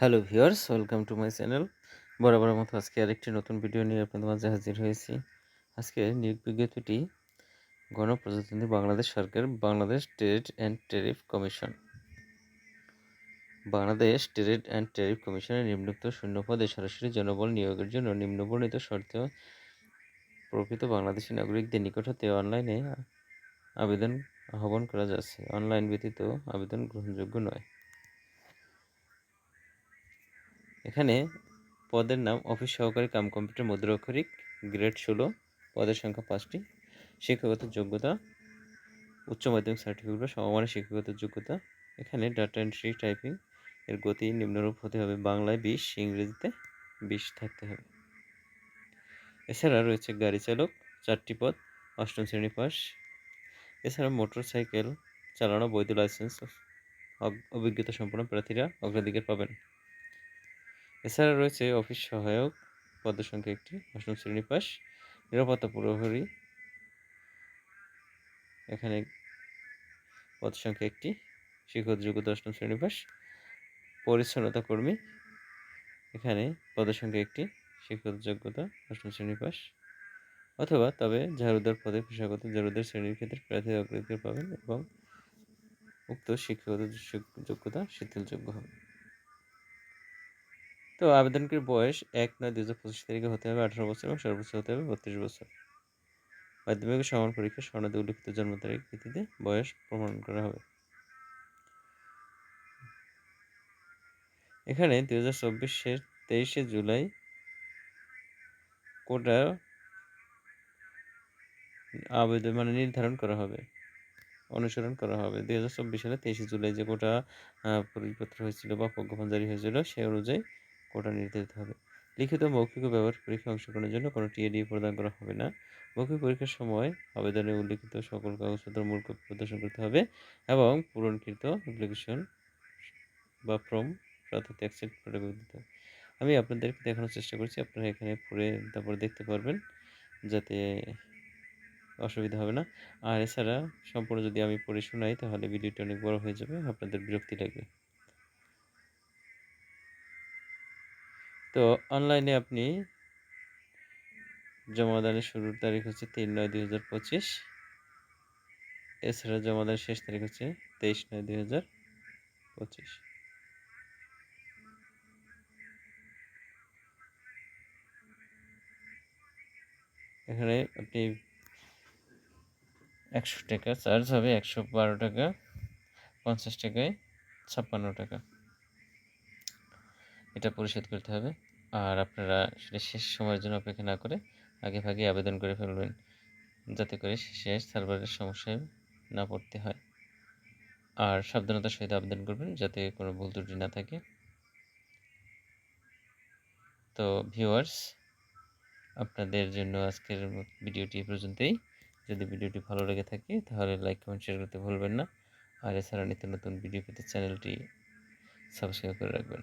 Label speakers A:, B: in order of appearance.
A: Hello viewers welcome to my channel বরাবর মতো আজকে আরেকটি নতুন ভিডিও নিয়ে আপনাদের মাঝে হাজির হয়েছি। আজকে নিয়োগ বিজ্ঞপ্তিটি গণপ্রজাতন্ত্রী বাংলাদেশ সরকার, Bangladesh trade and tariff commission Bangladesh trade and tariff কমিশনের নিম্নোক্ত শূন্য পদে সরাসরি জনবল নিয়োগের জন্য নিম্নবর্ণিত শর্তে প্রকৃত বাংলাদেশি নাগরিকদের নিকট হতে অনলাইনে আবেদন আহ্বান করা যাচ্ছে। অনলাইন ব্যতীত আবেদন গ্রহণযোগ্য নয়। এখানে পদের নাম অফিস সহকারী কাম কম্পিউটার মুদ্রাক্ষরিক, গ্রেড ষোলো, পদের সংখ্যা পাঁচটি। শিক্ষাগত যোগ্যতা, উচ্চ মাধ্যমিক সার্টিফিকেট বা সমমানের শিক্ষাগত যোগ্যতা। এখানে ডাটা এন্ট্রি টাইপিং এর গতি নিম্নরূপ হতে হবে। বাংলায় বিশ, ইংরেজিতে বিশ থাকতে হবে। এছাড়া রয়েছে গাড়ি চালক, চারটি পদ, অষ্টম শ্রেণি পাস। এছাড়া মোটর সাইকেল চালানো বৈধ লাইসেন্স অভিজ্ঞতা সম্পন্ন প্রার্থীরা অগ্রাধিকার পাবেন। এছাড়া রয়েছে অফিস সহায়ক পদসংখ্যা একটি, অষ্টম শ্রেণি পাস, নিরাপত্তা প্রহরী। এখানে পদসংখ্যা একটি শিক্ষক যোগ্যতা অষ্টম শ্রেণি পাস, পরিচ্ছন্নতা কর্মী। এখানে পদসংখ্যা একটি শিক্ষক যোগ্যতা অষ্টম শ্রেণি পাস। অথবা তবে ঝাড়ুদার পদে পেশাগত ঝাড়ুদার শ্রেণির ক্ষেত্রে প্রার্থী অগ্রাধিকার পাবেন এবং উক্ত শিক্ষাগত যোগ্যতা শিথিলযোগ্য হবে। তো আবেদনকারীর বয়স এক নয় দু হাজার পঁচিশ তারিখে হতে হবে আঠারো বছর এবং সর্বোচ্চ হতে হবে বত্রিশ বছর। মাধ্যমিক সমান পরীক্ষা সনদে উল্লিখিত জন্ম তারিখ ভিত্তিতে বয়স প্রমাণ করা হবে। এখানে দু হাজার চব্বিশের তেইশে জুলাই কোটা আবেদন মানে নির্ধারণ করা হবে, অনুসরণ করা হবে। দুই হাজার চব্বিশ সালে তেইশে জুলাই যে কোটা পরিপত্র হয়েছিল বা প্রজ্ঞাপন জারি হয়েছিল সে অনুযায়ী কোটা নির্ধারিত হবে। লিখিত মৌখিক ও ব্যবহারিক পরীক্ষা অংশগ্রহণের জন্য কোনো টিএডি প্রদান করা হবে না। মৌখিক পরীক্ষার সময় আবেদনে উল্লিখিত সকল কাগজপত্র মূল কপি প্রদর্শন করতে হবে এবং পূরণকৃত অ্যাপ্লিকেশন বা ফর্ম প্রার্থীতে অ্যাকসেপ্ট করে দিতে হবে। আমি আপনাদেরকে দেখানোর চেষ্টা করছি, আপনারা এখানে পড়ে তারপর দেখতে পারবেন যাতে অসুবিধা হবে না। আর এছাড়া সম্পূর্ণ যদি আমি পড়ে শোনাই তাহলে ভিডিওটি অনেক বড় হয়ে যাবে, আপনাদের বিরক্তি লাগবে। তো অনলাইনে আপনি জমাদানের শুরুর তারিখ হচ্ছে তিন নয় দুই হাজার পঁচিশ। এছাড়া জমাদানের শেষ তারিখ হচ্ছে তেইশ নয় দুই হাজার পঁচিশ। এখানে আপনি একশো টাকা, চার্জ হবে একশো বারো টাকা, পঞ্চাশ টাকায় ছাপ্পান্ন টাকা। এটা পরিশোধ করতে হবে। আর আপনারা সেটা শেষ সময়ের জন্য অপেক্ষা না করে আগে ভাগে আবেদন করে ফেলবেন, যাতে করে শেষ সার্ভারের সমস্যায় না পড়তে হয়। আর সাবধানতার সহিত আবেদন করবেন, যাতে কোনো ভুল ত্রুটি না থাকে। তো ভিউয়ার্স, আপনাদের জন্য আজকের ভিডিওটি পর্যন্তই। যদি ভিডিওটি ভালো লেগে থাকে, তাহলে লাইক, কমেন্ট, শেয়ার করতে ভুলবেন না। আর এছাড়া নিত্য নতুন ভিডিও পেতে চ্যানেলটি সাবস্ক্রাইব করে রাখবেন।